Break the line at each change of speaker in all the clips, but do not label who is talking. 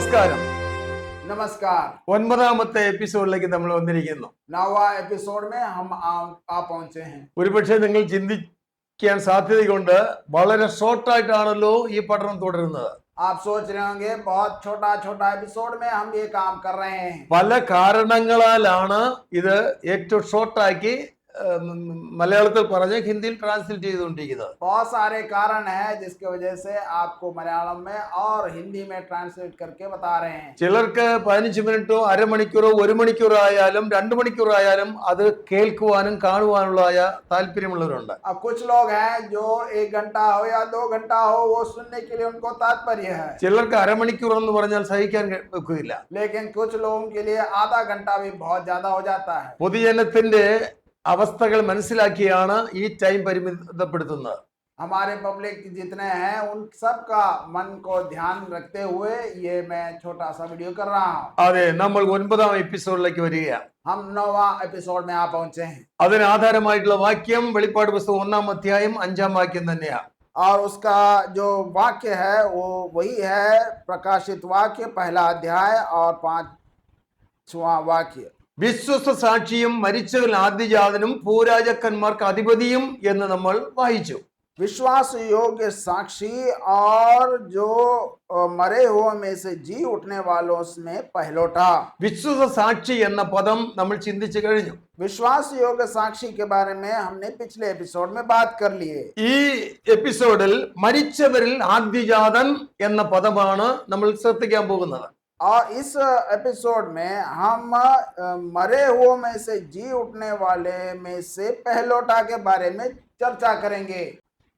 നമസ്കാരം
नमस्कार
ഒൻപതാമത്തെ എപ്പിസോഡിലേക്ക് നമ്മൾ വന്നിരിക്കുന്നു
नौवा एपिसोड में हम आ, आ पहुंचे हैं
ഒരുപക്ഷെ നിങ്ങൾ ചിന്തിക്കാൻ സാധ്യതയുണ്ട് വളരെ ഷോർട്ടായിട്ടാണല്ലോ ഈ പഠനം തുടരുന്നത്
आप सोच रहे होंगे बहुत छोटा छोटा एपिसोड में हम ये काम कर रहे हैं
പല കാരണങ്ങളാലാണ് ഇത് ഏറ്റവും ഷോർട്ടാക്കി ഉം, മലയാളത്തിൽ പറഞ്ഞ് ഹിന്ദിയിൽ ട്രാൻസ്ലേറ്റ് ചെയ്തുകൊണ്ടിരിക്കുന്നത്
बहुत सारे कारण हैं जिसकी वजह से आपको मलयालम में और हिंदी में ट्रांसलेट करके बता रहे हैं
ചിലർക്ക് പതിനഞ്ച് മിനിറ്റോ അരമണിക്കൂറോ ഒരു മണിക്കൂറോ ആയാലും രണ്ട് മണിക്കൂറോ ആയാലും അത് കേൾക്കുവാനും കാണുവാനുള്ളതായ താല്പര്യമുള്ളവരുണ്ട്
अब कुछ लोग हैं जो एक घंटा हो या दो घंटा हो वो सुनने के लिए उनको तात्पर्य है
ചിലർക്ക് അരമണിക്കൂർ എന്ന് പറഞ്ഞാൽ സഹിക്കാൻ കഴി- ഒക്കുകയില്ല
लेकिन कुछ लोगों के लिए आधा घंटा भी बहुत ज्यादा हो जाता है
പൊതുജനത്തിന്റെ അവസ്ഥകൾ മനസ്സിലാക്കിയാണ് ഈ ടൈം പരിമിതപ്പെടുത്തുന്നത്
हमारे पब्लिक जितने हैं उन सब का मन को ध्यान रखते हुए ये मैं छोटा सा वीडियो कर रहा हूँ
അതെ നമ്മൾ ഒൻപതാം എപ്പിസോഡിലേക്ക് വരികയാണ്
हम नौवा एपिसोड में आ पहुंचे हैं
അതിന് ആധാരമായിട്ടുള്ള വാക്യം വെളിപ്പാട് പുസ്തകം ഒന്നാം അധ്യായം അഞ്ചാം വാക്യം തന്നെയാണ്
और उसका जो वाक्य है वो वही है प्रकाशित वाक्य पहला अध्याय और पांचवा वाक्य
വിശ്വസ സാക്ഷിയും മരിച്ചവരിൽ ആദ്യജാതനും ഭൂരാജക്കന്മാർക്ക് അധിപതിയും എന്ന് നമ്മൾ വായിച്ചു
विश्वास योग्य साक्षी और जो अ, मरे हुए में से जी उठने वालों में पहलोटा
വിശ്വസ സാക്ഷി എന്ന പദം നമ്മൾ ചിന്തിച്ചു കഴിഞ്ഞു
विश्वास योग्य साक्षी के बारे में हमने पिछले एपिसोड में बात कर ली है
ഈ എപ്പിസോഡിൽ മരിച്ചവരിൽ ആദ്യജാതൻ എന്ന പദമാണ് നമ്മൾ ശ്രദ്ധിക്കാൻ പോകുന്നത്
और इस एपिसोड में हम अ, मरे हुए में से जी उठने वाले में से पहलोटा के बारे में चर्चा करेंगे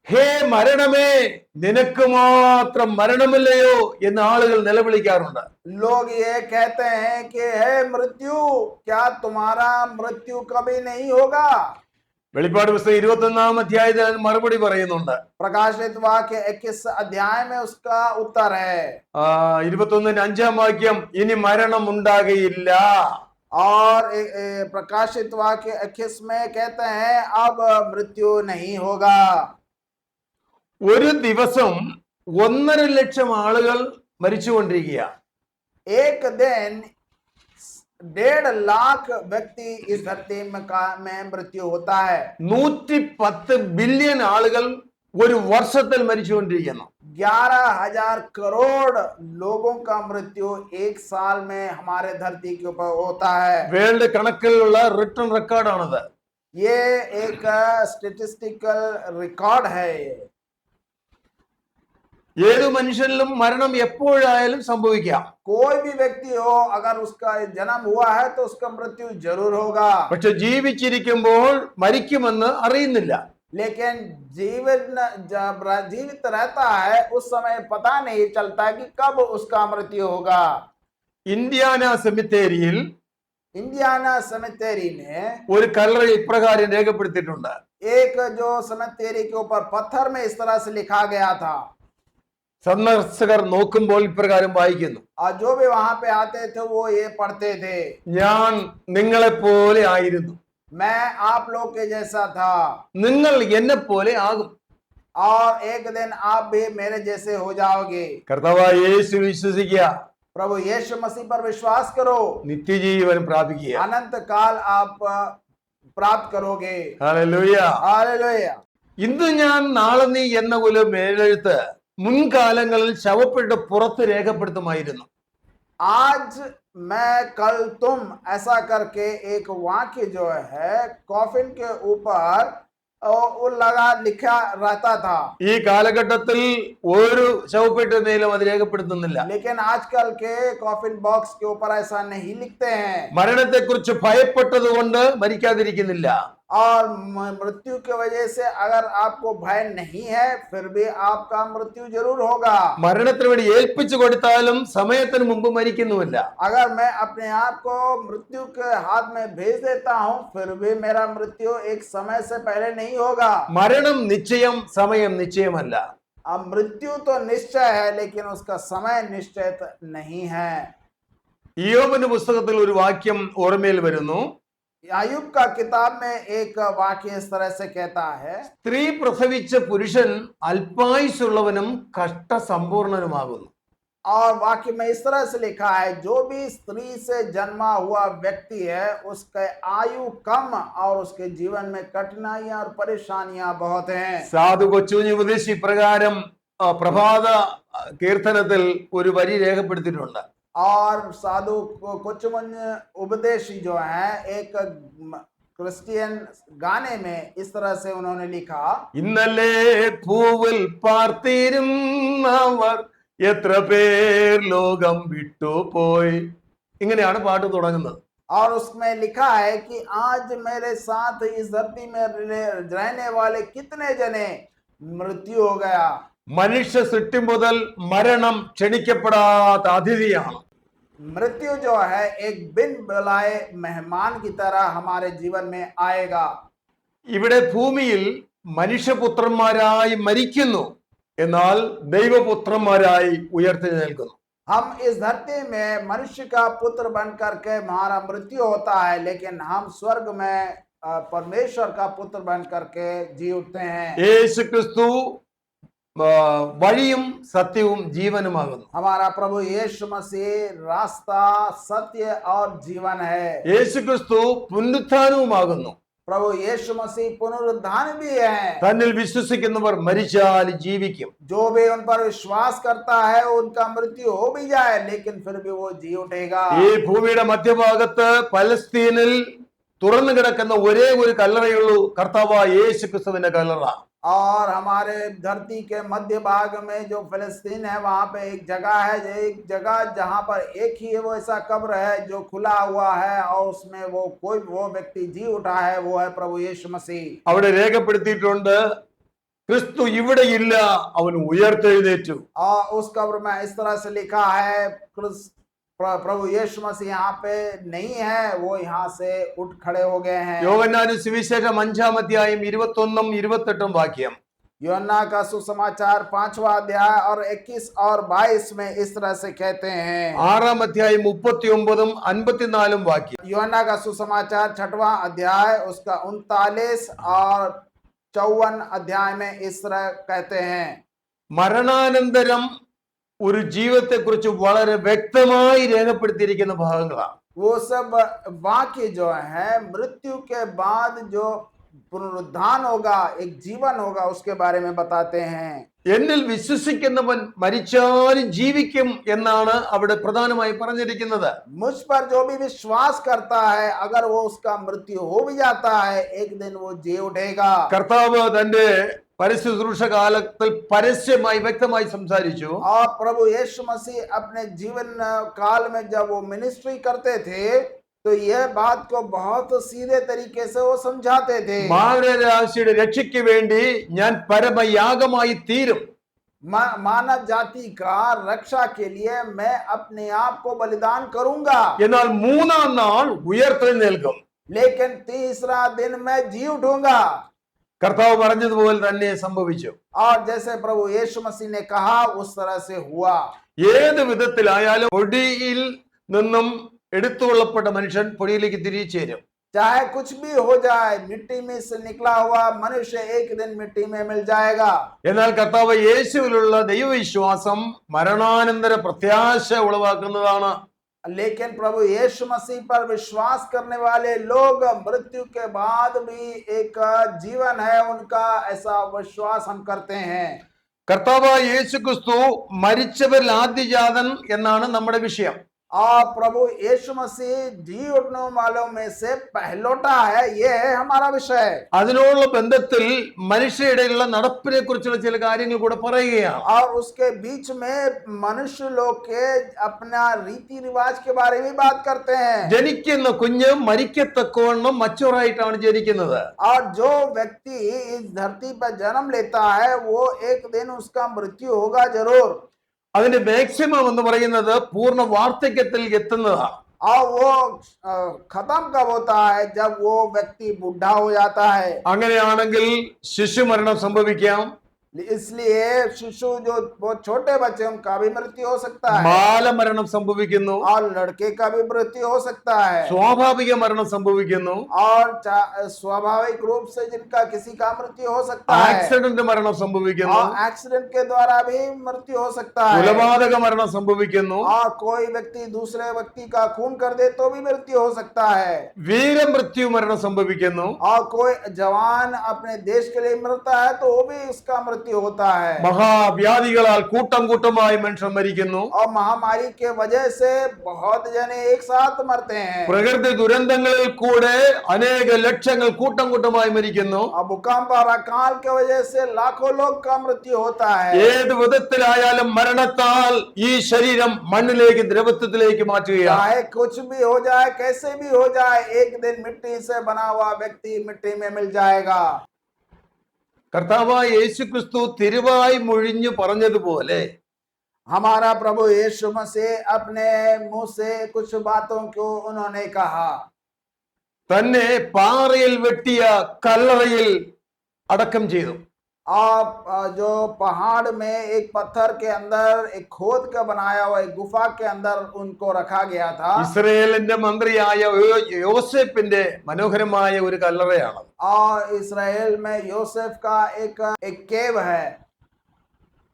ഹേ മരണമേ നിനക്ക് മാത്രം മരണമില്ലയോ എന്ന് ആളുകൾ നിലവിളിക്കാറുണ്ട്
लोग ये कहते हैं कि हे मृत्यु क्या तुम्हारा मृत्यु कभी नहीं होगा
വെളിപ്പാട് പുസ്തകം ഇരുപത്തി ഒന്നാം അധ്യായത്തിൽ അതിന് മറുപടി പറയുന്നുണ്ട്
प्रकाशित वाक्य इक्कीस अध्याय में उसका उत्तर है
ആ ഇരുപത്തി ഒന്നിന്റെ അഞ്ചാം വാക്യം ഇനി മരണം ഉണ്ടാകയില്ല
और ए, ए, प्रकाशित वाक्य इक्कीस में कहते हैं अब मृत्यु नहीं होगा
ഒരു ദിവസം ഒന്നര ലക്ഷം ആളുകൾ മരിച്ചുകൊണ്ടിരിക്കുക
एक दिन डेढ़ लाख व्यक्ति इस धरती में का में मृत्यु होता है
നൂറ്റി പത്ത് ബില്യൺ ആളുകൾ ഒരു വർഷത്തിൽ മരിച്ചുകൊണ്ടിരിക്കുന്നു
ग्यारह हजार करोड़ लोगों का मृत्यु एक साल में हमारे धरती के ऊपर होता है
വേൾഡ് കണക്കിലുള്ള റിട്ടേൺ റെക്കോർഡാണത്
ये एक स्टेटिस्टिकल रिकॉर्ड है ये।
ഏതു മനുഷ്യനിലും മരണം എപ്പോഴായാലും സംഭവിക്കാം
कोई भी व्यक्ति हो अगर उसका जन्म हुआ है तो उसका मृत्यु जरूर होगा
പക്ഷെ ജീവിച്ചിരിക്കുമ്പോൾ മരിക്കുമെന്ന് അറിയുന്നില്ല
लेकिन जीवन जब र- जीवित रहता है उस समय पता नहीं चलता कि कब उसका मृत्यु होगा
ഇന്ത്യാന സെമിത്തേരിയിൽ
इंडियाना सेमेटेरी में
ഒരു കല്ലറ ഇപ്രകാരം രേഖപ്പെടുത്തിയിട്ടുണ്ട്
एक जो सेमेटेरी के ऊपर पत्थर में इस तरह से लिखा गया था
സന്ദർശകർ നോക്കുമ്പോൾ ഇപ്രകാരം വായിക്കുന്നു. ഞാൻ
നിങ്ങളെ പോലെ ആയിരുന്നു.
നിങ്ങൾ എന്നെ പോലെ ആകും. കർത്താവായ യേശു വിശ്വസിക്കുക.
പ്രഭു യേശു മസീ പർ വിശ്വാസ് കരോ.
നിത്യജീവൻ പ്രാപിക്കുക.
അനന്ത കാൽ ആപ്
പ്രാപ്ത്
കരോഗേ.
ഇന്ന് ഞാൻ നാളെ നീ എന്ന പോലെ മേലെഴുത്ത് മുൻകാലങ്ങളിൽ ശവപ്പെട്ട് പുറത്ത് രേഖപ്പെടുത്തുമായിരുന്നു
आज मैं कल तुम ऐसा करके एक वाक्य जो है कॉफिन के ऊपर अ, वो लगा लिखा रहता था
ഈ കാലഘട്ടത്തിൽ ഒരു ശവപ്പെട്ട് മേലും അത് രേഖപ്പെടുത്തുന്നില്ല
लेकिन आजकल के कॉफिन बॉक्स के ऊपर ऐसा नहीं लिखते हैं
മരണത്തെക്കുറിച്ച് ഭയപ്പെട്ടത് കൊണ്ട് മരിക്കാതിരിക്കുന്നില്ല
और म- मृत्यु की वजह से अगर आपको भय नहीं है फिर भी आपका मृत्यु जरूर होगा
മരണത്തിന് വേണ്ടി ഏൽപ്പിച്ചു കൊടുത്താലും സമയത്തിന് മുമ്പ് മരിക്കുന്നുമില്ല
अगर मैं अपने आप को मृत्यु के हाथ में भेज देता हूं फिर भी मेरा मृत्यु एक समय से पहले नहीं होगा
മരണം നിശ്ചയം സമയം നിശ്ചയമല്ല
अब मृत्यु तो निश्चय है लेकिन उसका समय निश्चित नहीं है
ഇയോബിന്റെ പുസ്തകത്തിൽ ഒരു വാക്യം ഓർമ്മയിൽ വരുന്നു
आयुब का किताब में एक वाक्य इस तरह से कहता है
സ്ത്രീ പ്രസവിച്ച പുരുഷൻ അല്പായുസുള്ളവനും കഷ്ടസമ്പൂർണനുമാകുന്നു
और वाक्य में इस तरह से लिखा है जो भी स्त्री से जन्मा हुआ व्यक्ति है उसके आयु कम और उसके जीवन में कठिनाइयां और परेशानियां बहुत हैं
സാധു കൊച്ചുകുഞ്ഞ് ഉപദേശി ഇപ്രകാരം ആ, പ്രഭാത ആ, കീർത്തനത്തിൽ ഒരു വരി രേഖപ്പെടുത്തിയിട്ടുണ്ട്
और साधु को- कुछ मुंज उपदेशी जो है एक म- क्रिश्चियन गाने में इस तरह से उन्होंने लिखा
ഇന്നലെ പൂവിൽ പാർത്തിരുന്നവർ എത്ര പേർ ലോകം വിട്ടുപോയി ഇങ്ങനെയാണ് പാട്ട് തുടങ്ങുന്നത്
और उसमें लिखा है कि आज मेरे साथ इस धरती में रह- रहने वाले कितने जने मृत्यु हो गया
മനുഷ്യ സൃഷ്ടി മുതൽ മരണം ക്ഷണിക്കപ്പെടാത്ത അതിഥിയാണ്
मृत्यु जो है एक बिन बुलाए मेहमान की तरह हमारे जीवन में आएगा
ഇവിടെ ഭൂമിയിൽ മനുഷ്യപുത്രന്മാരായി മരിക്കുന്നു എന്നാൽ ദൈവപുത്രന്മാരായി ഉയർത്തെഴുന്നേൽക്കുന്നു
हम इस धरती में मनुष्य का पुत्र बन करके हमारा मृत्यु होता है लेकिन हम स्वर्ग में अ, परमेश्वर का पुत्र बन करके जी उठते हैं
യേശു ക്രിസ്തു ആ, വഴിയും സത്യവും ജീവനുമാകുന്നു
हमारा प्रभु यीशु मसीह रास्ता सत्य और जीवन है
യേശു ക്രിസ്തു പുനരുത്ഥാനവുമാകുന്നു
प्रभु यीशु मसीह पुनरुद्धान भी है
തന്നിൽ വിശ്വസിക്കുന്നവർ മരിച്ചാൽ ജീവിക്കും
जो भी उन पर विश्वास करता है उनका मृत्यु हो भी जाए लेकिन फिर भी वो जी उठेगा
ഈ ഭൂമിയുടെ മധ്യഭാഗത്ത് പലസ്തീനിൽ തുറന്നു കിടക്കുന്ന ഒരേ ഒരു കല്ലറയുള്ളൂ കർത്താവ് യേശു ക്രിസ്തുവിന്റെ കല്ലറ
और हमारे धरती के मध्य भाग में जो फिलिस्तीन है वहां पे एक जगह है एक जगह जहां पर एक ही वो ऐसा कब्र है जो खुला हुआ है और उसमें वो कोई वो व्यक्ति जी उठा है वो है प्रभु यीशु मसीह
അവിടെ രേഖപ്പെടുത്തിയിട്ടുണ്ട് ക്രിസ്തു ഇവിടെയില്ല അവൻ ഉയർത്തെഴുന്നേറ്റു
और उस कब्र में इस तरह से लिखा है क्रिस- प्र- प्रभु यीशु मसीह यहाँ पे नहीं है वो यहाँ से उठ खड़े हो गए हैं
യോഗന്നാനും സുവിശേഷം അഞ്ചാം അധ്യായം ഇരുപത്തൊന്നും ഇരുപത്തെട്ടും വാക്യം
योना का सुसमाचार पांचवा अध्याय और 21 और 22 में इस तरह से कहते हैं
ആറാം അധ്യായം മുപ്പത്തി ഒമ്പതും അൻപത്തിനാലും വാക്യം
योना का सुसमाचार छठवां अध्याय उसका उनतालीस और चौवन अध्याय में इस तरह कहते हैं
മരണാനന്തരം ഒരു ജീവിതത്തെക്കുറിച്ച് വളരെ വ്യക്തമായി രേഖപ്പെടുത്തിയിരിക്കുന്ന ഭാഗങ്ങളാണ്
वो सब वाक्य जो है मृत्यु के बाद जो पुनरुद्धान होगा एक जीवन होगा उसके बारे में बताते हैं
എന്നിൽ വിശ്വസിക്കുന്നവൻ മരിച്ചാലും ജീവിക്കും എന്നാണ് അവിടെ പ്രധാനമായി പറഞ്ഞിരിക്കുന്നത്
मुझ पर जो भी विश्वास करता है अगर वो उसका मृत्यु हो भी जाता है एक दिन वो जी उठेगा
കർത്താവ് തന്റെ പരസ്യശുശ്രൂഷ കാലത്തിൽ പരസ്യമായി വ്യക്തമായി സംസാരിച്ചു
और प्रभु यीशु मसीह अपने जीवन काल में जब वो मिनिस्ट्री करते थे तो यह बात को बहुत सीधे तरीके से वो समझाते थे
മാനവരാശിയുടെ രക്ഷയ്ക്ക് വേണ്ടി ഞാൻ പരമയാഗമായി തീരും
मा- मानव जाति का रक्षा के लिए मैं अपने आप को बलिदान करूंगा
എന്നാൽ മൂന്നാം നാൾ ഉയർത്തെഴുന്നേൽക്കും
लेकिन तीसरा दिन मैं जी उठूंगा
കർത്താവ് പറഞ്ഞതുപോലെ തന്നെ സംഭവിച്ചു
और जैसे प्रभु यीशु मसीह ने कहा उस तरह से हुआ
ഏത് വിധത്തിലായാലും പൊടിയിൽ നിന്നും എടുത്തുകൊള്ളപ്പെട്ട മനുഷ്യൻ പൊടിയിലേക്ക് തിരിച്ചു ചേരും
चाहे कुछ भी हो जाए मिट्टी में से निकला हुआ मनुष्य एक दिन मिट्टी में मिल जाएगा
എന്നാൽ കർത്താവ് യേശുവിലുള്ള ദൈവവിശ്വാസം മരണാനന്തര പ്രത്യാശ ഉളവാക്കുന്നതാണ്
लेकिन प्रभु यीशु मसीह पर विश्वास करने वाले लोग मृत्यु के बाद भी एक जीवन है उनका ऐसा विश्वास हम करते हैं
കർത്താവ് യേശു ക്രിസ്തു മരിച്ചവരിൽ ആദ്യജാതൻ എന്നാണ് നമ്മുടെ വിഷയം
और प्रभु यीशु मसीह जी उठने वालों में से पहलोटा है ये है हमारा विषय
അതിനോടുള്ള ബന്ധത്തിൽ മനുഷ്യരുടെയുള്ള നടപ്പിനെ കുറിച്ചുള്ള ചില കാര്യങ്ങൾ കൂടെ പറയുകയാണ്
और उसके बीच में मनुष्य लोग के अपना रीति रिवाज के बारे में बात करते हैं
ജനിക്കുന്ന കുഞ്ഞ് മരിക്കത്തക്കവണ്ണം മച്ചുറായിട്ടാണ് ജനിക്കുന്നത്
और जो व्यक्ति इस धरती पर जन्म लेता है वो एक दिन उसका मृत्यु होगा जरूर
അതിന്റെ മാക്സിമം എന്ന് പറയുന്നത് പൂർണ്ണ വാർദ്ധക്യത്തിൽ എത്തുന്നതാണ്
और वो अ, खत्म कब होता है जब वो व्यक्ति बुढ़ा हो जाता है
അങ്ങനെയാണെങ്കിൽ ശിശുമരണം സംഭവിക്കാം
इसलिए शिशु जो बहुत छोटे बच्चे उनका भी मृत्यु हो सकता है
ബാലമരണം സംഭവിക്കുന്നു
और लड़के का भी मृत्यु हो सकता है
സ്വാഭാവിക മരണം സംഭവിക്കുന്നു
और चा- स्वाभाविक रूप से जिनका किसी का मृत्यु हो सकता है
ആക്സിഡന്റ് മരണം സംഭവിക്കുന്നു
और एक्सीडेंट के द्वारा भी मृत्यु हो सकता है
കൊലപാതക മരണം സംഭവിക്കുന്നു
और कोई व्यक्ति दूसरे व्यक्ति का खून कर दे तो भी मृत्यु हो सकता है
വീരമൃത്യു മരണം സംഭവിക്കുന്നു
और कोई जवान अपने देश के लिए मरता है तो वो भी उसका मृत्यु होता है
മഹാവ്യാധികളാൽ കൂട്ടം കൂട്ടമായി മനുഷ്യർ മരിക്കുന്നു
और महामारी के वजह से बहुत जने एक साथ मरते हैं
പ്രകൃതി ദുരന്തങ്ങളിൽ കൂടെ അനേക ലക്ഷങ്ങൾ കൂട്ടം കൂട്ടമായി മരിക്കുന്നു
और भूकंप और अकाल के वजह से लाखों लोग का मृत्यु होता है
ഏത് വിധത്തിലായാലും മരണത്താൽ ഈ ശരീരം മണ്ണിലേക്ക് ദ്രവത്വത്തിലേക്ക് മാറ്റുകയാണ്
चाहे कुछ भी हो जाए कैसे भी हो जाए एक दिन मिट्टी से बना हुआ व्यक्ति मिट्टी में मिल जाएगा
കർത്താവായ യേശു ക്രിസ്തു തിരുവായി മൊഴിഞ്ഞു പറഞ്ഞതുപോലെ
हमारा प्रभु यीशु मसीह अपने मुंह से कुछ बातों को उन्होंने कहा
തന്നെ പാറയിൽ വെട്ടിയ കല്ലറയിൽ അടക്കം ചെയ്തു
आप जो पहाड़ में एक पत्थर के अंदर एक खोद का बनाया हुआ एक गुफा के अंदर उनको रखा गया था।
ഇസ്രയേലിന്റെ മന്ത്രിയായ യോസെഫിന്റെ മനോഹരമായ ഒരു കല്ലറയാണ്
और इसराइल में यूसुफ का एक एक केव है।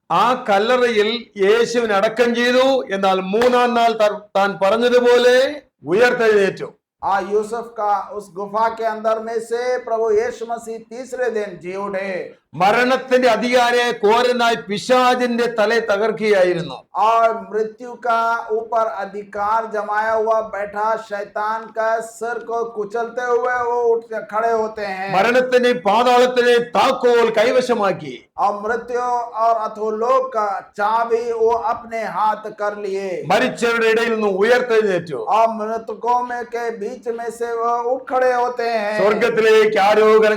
ആ കല്ലറയിൽ യേശുവിനെ അടക്കം ചെയ്തു എന്നാൽ മൂന്നാം നാൾ താൻ പറഞ്ഞതുപോലെ ഉയർത്തെഴുന്നേറ്റു.
ആ യൂസഫ് കാ ഉസ് ഗുഫ കെ അന്തർ മേ സേ പ്രഭു യേശു മസീഹ് തീസരെ ദിൻ ജി ഉഠേ
മരണത്തിന്റെ അധികാരെ കോരനായി പിശാജിന്റെ തല തകർക്കുകയായിരുന്നു.
ആ മൃത്യു കൂപ്പർ അധികാർ ജമായ ഹുവ ബൈഠാ ഖടേ ഹോത്തെ
മരണത്തിന്റെ പാതാളത്തിലെ താക്കോൽ കൈവശമാക്കി.
ആ മൃത്യു ഓർ അധോലോക ചാവി ഓ അപ്നെ ഹാത്ത് കർലിയെ
മരിച്ചവരുടെ ഇടയിൽ നിന്ന് ഉയർത്തെഴുന്നേറ്റു.
ആ മൃതകോ മേ ബീച്ച് മേ സേ വോ ഉഠ ഹോത്തെ ഹൈ
സ്വർഗത്തിലേക്ക്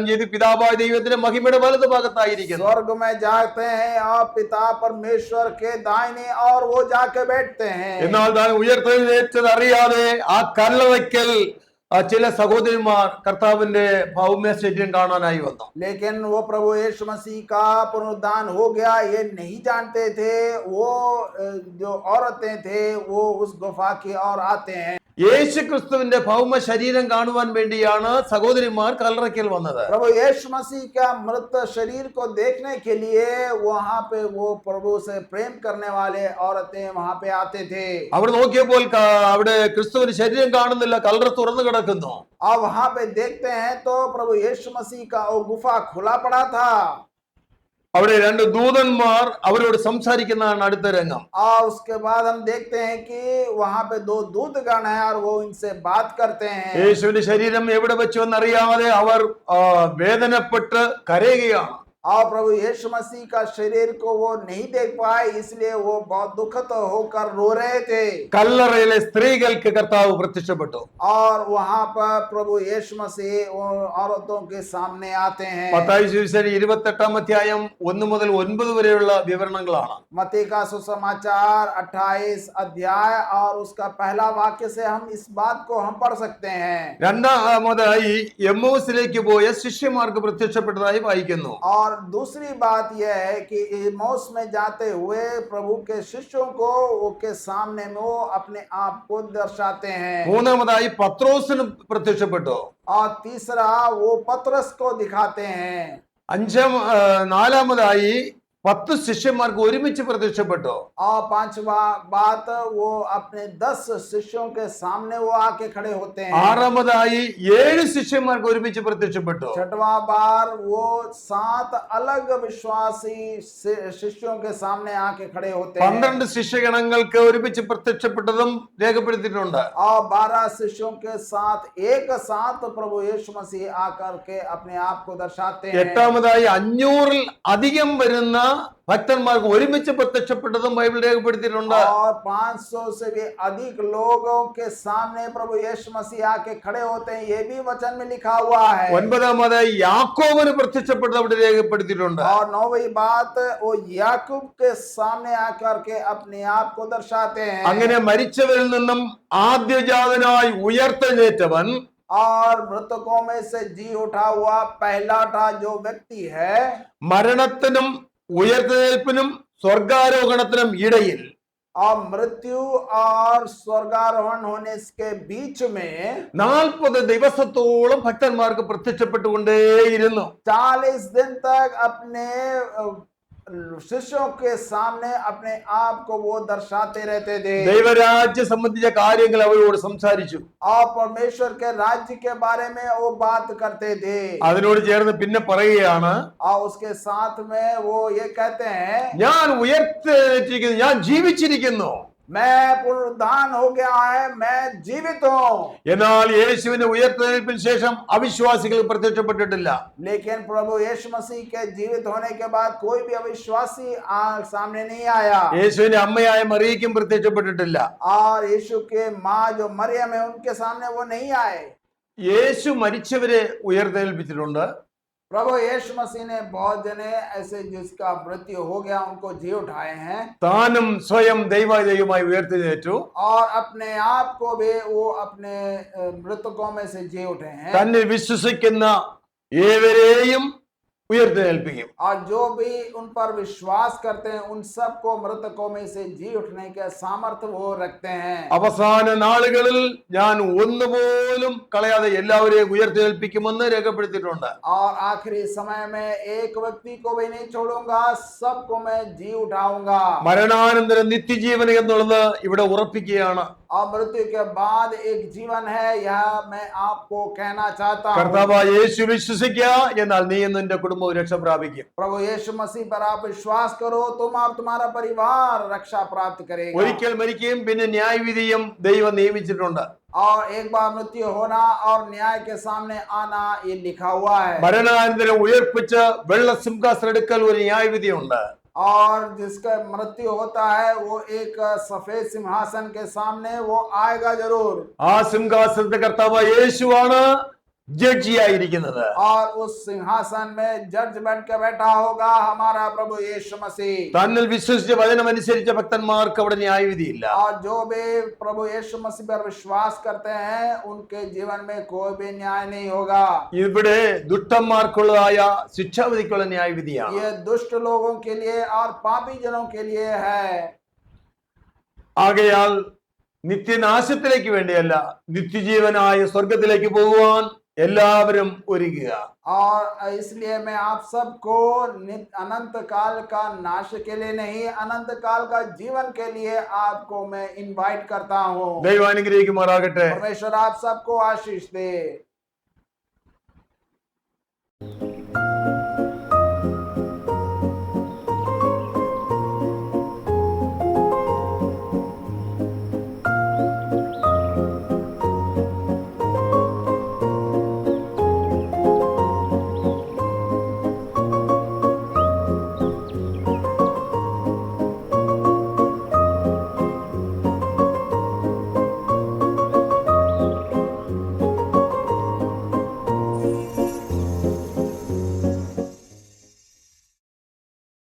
ചെയ്ത് പിതാവായ ദൈവത്തിന്റെ മഹിമയുടെ വലതുഭാഗം ഭാഗത്തായിരിക്കുന്നു
स्वर्ग में जाते हैं और पिता परमेश्वर के दाहिने और वो जाके बैठते हैं
എന്നാൽ താൻ ഉയർത്തെഴുന്നേറ്റത് അറിയാതെ ആ കല്ലറയ്ക്കൽ ആ ചില സഹോദരിമാർ കർത്താവിന്റെ ഭൗമ്യ ശരീരം കാണാനായി വന്നു
लेकिन वो प्रभु यीशु मसीह का पुनरुद्धान हो गया ये नहीं जानते थे वो अ, जो औरतें थे वो उस गुफा की ओर आते हैं
യേശു ക്രിസ്തുവിന്റെ ഭൗമ ശരീരം കാണുവാൻ വേണ്ടിയാണ് സഹോദരിമാർ കല്ലറയ്ക്കൽ വന്നത്
प्रभु यीशु मसीह का मृत शरीर को देखने के लिए वहां पे वो प्रभु से प्रेम करने वाले औरतें वहां पे आते थे
അവിടെ നോക്കിയപ്പോൾ ക- അവിടെ ക്രിസ്തുവിന് ശരീരം കാണുന്നില്ല കല്ലറ തുറന്നു കിടക്കുന്നു
और वहां पे देखते हैं तो प्रभु यीशु मसीह का वो गुफा खुला पड़ा था
അവിടെ രണ്ട് ദൂതന്മാർ അവരോട് സംസാരിക്കുന്നതാണ് അടുത്ത രംഗം
और उसके बाद हम देखते हैं कि वहां पे दो दूतगण हैं और वो इनसे बात करते हैं
യേശുവിന്റെ ശരീരം എവിടെ വെച്ചു എന്നറിയാതെ അവർ ആ, വേദനപ്പെട്ട് കരയുകയാണ്
और प्रभु यीशु मसीह का शरीर को वो नहीं देख पाए इसलिए वो बहुत दुखित होकर रो रहे थे
കല്ലറയിലെ സ്ത്രീകൾക്ക് കർത്താവ് പ്രത്യക്ഷപ്പെട്ടു
और वहां पर प्रभु यीशु मसीह वो औरतों के सामने आते हैं
പത്തായി സുവിശേഷം ഇരുപത്തെട്ടാം അധ്യായം ഒന്ന് മുതൽ ഒൻപത് വരെയുള്ള വിവരണങ്ങളാണ്
मती का सुसमाचार 28 अध्याय और उसका पहला वाक्य से हम इस बात को हम पढ़ सकते हैं
രണ്ടാമതായി എമ്മോസിലേക്ക് പോയ ശിഷ്യന്മാർക്ക് പ്രത്യക്ഷപ്പെട്ടതായി വായിക്കുന്നു
और दूसरी बात यह है कि इमोस में जाते हुए प्रभु के शिष्यों को वो के सामने में वो अपने आप को दर्शाते हैं
മൂന്നാമതായി പത്രോസിന് പ്രത്യക്ഷപ്പെട്ടു
और तीसरा वो पत्रस को दिखाते हैं
അഞ്ചാം ആ, നാലാമതായി പത്ത് ശിഷ്യന്മാർക്ക് ഒരുമിച്ച് പ്രത്യക്ഷപ്പെട്ടു
और पांचवा बात वो अपने दस शिष्यों के सामने वो आके खड़े होते हैं
ആറാമതായി ഏഴ് ശിഷ്യന്മാർക്ക് ഒരുമിച്ച് പ്രത്യക്ഷപ്പെട്ടു
छठवा बार वो सात अलग विश्वासी शि- शिष्यों के सामने आके खड़े होते हैं
പന്ത്രണ്ട് ശിഷ്യഗണങ്ങൾക്ക് ഒരുമിച്ച് പ്രത്യക്ഷപ്പെട്ടതും രേഖപ്പെടുത്തിയിട്ടുണ്ട്
और बारह शिष्यों के साथ एक साथ प्रभु यीशु मसीह आकर के अपने आप को दर्शाते हैं
എട്ടാമതായി അഞ്ഞൂറിൽ അധികം വരുന്ന ഭക്തന്മാർക്ക് ഒരുമിച്ച് പ്രത്യക്ഷപ്പെട്ടതും ബൈബിൾ രേഖപ്പെടുത്തിയിട്ടുണ്ട്
और 500 से भी अधिक लोगों के सामने प्रभु यीशु मसीह आके खड़े होते हैं ये भी वचन में लिखा हुआ है
ഒൻപതാമതായി യാക്കോബിന് പ്രത്യക്ഷപ്പെട്ടത് അവിടെ രേഖപ്പെടുത്തിയിട്ടുണ്ട്
और नौवीं बात वो याकूब के सामने आकर के अपने आप को दर्शाते हैं
അങ്ങനെ മരിച്ചവരിൽ നിന്നും ആദ്യജാതനായി ഉയർത്തെഴുന്നേറ്റവൻ
और मृतकों में से जी उठा हुआ पहला था जो व्यक्ति है
മരണത്തിനും ഉയർത്തെഴുന്നേൽപ്പിനും സ്വർഗാരോഹണത്തിനും ഇടയിൽ
और मृत्यु और स्वर्गारोहण होने के बीच में
നാൽപ്പത് ദിവസത്തോളം ഭക്തന്മാർക്ക് പ്രത്യക്ഷപ്പെട്ടുകൊണ്ടേയിരുന്നു
चालीस दिन तक अपने अ, शिष्यों के सामने अपने आप को वो दर्शाते रहते थे
ദൈവരാജ്യം സംബന്ധിച്ച കാര്യങ്ങൾ അവരോട് സംസാരിച്ചു
और परमेश्वर के राज्य के बारे में वो बात करते थे
അതിനോട് ചേർന്ന് പിന്നെ പറയുകയാണ്
और उसके साथ में वो ये कहते हैं
ഞാൻ ഉയർത്തെഴുന്നേറ്റിരിക്കുന്നു ഞാൻ ജീവിച്ചിരിക്കുന്നു
मैं पुनरुद्धान हो गया है मैं जीवित हूँ
എന്നാൽ യേശുവിന്റെ ഉയർത്തെഴുന്നേൽപ്പിന് ശേഷം അവിശ്വാസികൾ പ്രത്യക്ഷപ്പെട്ടിട്ടില്ല
लेकिन प्रभु यीशु मसीह के जीवित होने के बाद कोई भी अविश्वासी आ, सामने नहीं आया
യേശുവിന്റെ അമ്മയായ മറിയയ്ക്കും പ്രത്യക്ഷപ്പെട്ടിട്ടില്ല
और यीशु के माँ जो मरियम है उनके सामने वो नहीं आए
യേശു മരിച്ചവരെ ഉയർത്തെഴുന്നേൽപ്പിച്ചിട്ടുണ്ട്
प्रभु यीशु मसीह ने बहुत जने ऐसे जिसका मृत्यु हो गया उनको जी उठाए हैं
താനും സ്വയം ദൈവമായി ഉയർത്തെഴുന്നേറ്റു
और अपने आप को भी वो अपने अ, मृतकों में से जी उठे हैं
തന്നെ വിശ്വസിക്കുന്ന ഏവരെയും ഉയർത്തെഴുന്നേൽപ്പിക്കും
और जो भी उन पर विश्वास करते हैं उन सबको मृतकों में से जी उठने के सामर्थ्य वो रखते हैं
അവസാന നാളുകളിൽ ഞാൻ ഒന്നുപോലും കളയാതെ എല്ലാവരെയും ഉയർത്തെഴുന്നേൽപ്പിക്കുമെന്ന് രേഖപ്പെടുത്തിയിട്ടുണ്ട്
और आखिरी समय में एक व्यक्ति को भी नहीं छोड़ूंगा सबको मैं जी उठाऊंगा
മരണാനന്തരം നിത്യജീവൻ എന്നുള്ളത് ഇവിടെ ഉറപ്പിക്കുകയാണ്
और मृत्यु के बाद एक जीवन है यह मैं आपको कहना चाहता हूँ
കർത്താവ് യേശു വിശ്വസിക്കുക എന്നാൽ നീ നിന്റെ കുടുംബവും രക്ഷ പ്രാപിക്കും
प्रभु यीशु मसीह पर आप विश्वास करो तुम और तुम्हारा परिवार रक्षा प्राप्त करेगा
ഒരിക്കൽ മരിക്കുകയും പിന്നെ ന്യായവിധിയും ദൈവം നിയമിച്ചിട്ടുണ്ട്
और एक बार मृत्यु होना और न्याय के सामने आना ये लिखा हुआ है
മരണാനന്തരം ഉയർപ്പിച്ച് വെള്ള സിംഹാസനം എടുക്കൽ ഒരു ന്യായവിധിയുണ്ട്
और जिसका मृत्यु होता है, वो एक सफ़ेद सिंहासन के सामने वो आएगा ज़रूर।
आ सिंहासन करता हुआ यीशु ജഡ്ജിയായിരിക്കുന്നത്
और उस सिंहासन में जज बन के बैठा होगा हमारा प्रभु यीशु मसीह
തന്നിൽ വിശ്വസിച്ച വചനമനുസരിച്ച ഭക്തന്മാർക്ക് അവിടെ ന്യായവിധിയില്ല
और जो भी प्रभु यीशु मसीह पर विश्वास करते हैं उनके जीवन में कोई भी न्याय नहीं होगा
ഇവിടെ ദുഷ്ടന്മാർക്കുള്ളതായ ശിക്ഷാവിധിക്കുള്ള ന്യായവിധിയാണ്
ये दुष्ट लोगों के लिए और पापी जनों के लिए है
ആകയാൽ നിത്യനാശത്തിലേക്ക് വേണ്ടിയല്ല നിത്യജീവനായ സ്വർഗത്തിലേക്ക് പോകുവാൻ എല്ലാവരും ഒരുങ്ങുക
और इसलिए मैं आप सबको नित- अनंत काल का नाश के लिए नहीं अनंत काल का जीवन के लिए आपको मैं इनवाइट करता हूँ
ദൈവാനുഗ്രഹിക്കുമാറാകട്ടെ
परमेश्वर आप सबको आशीष दे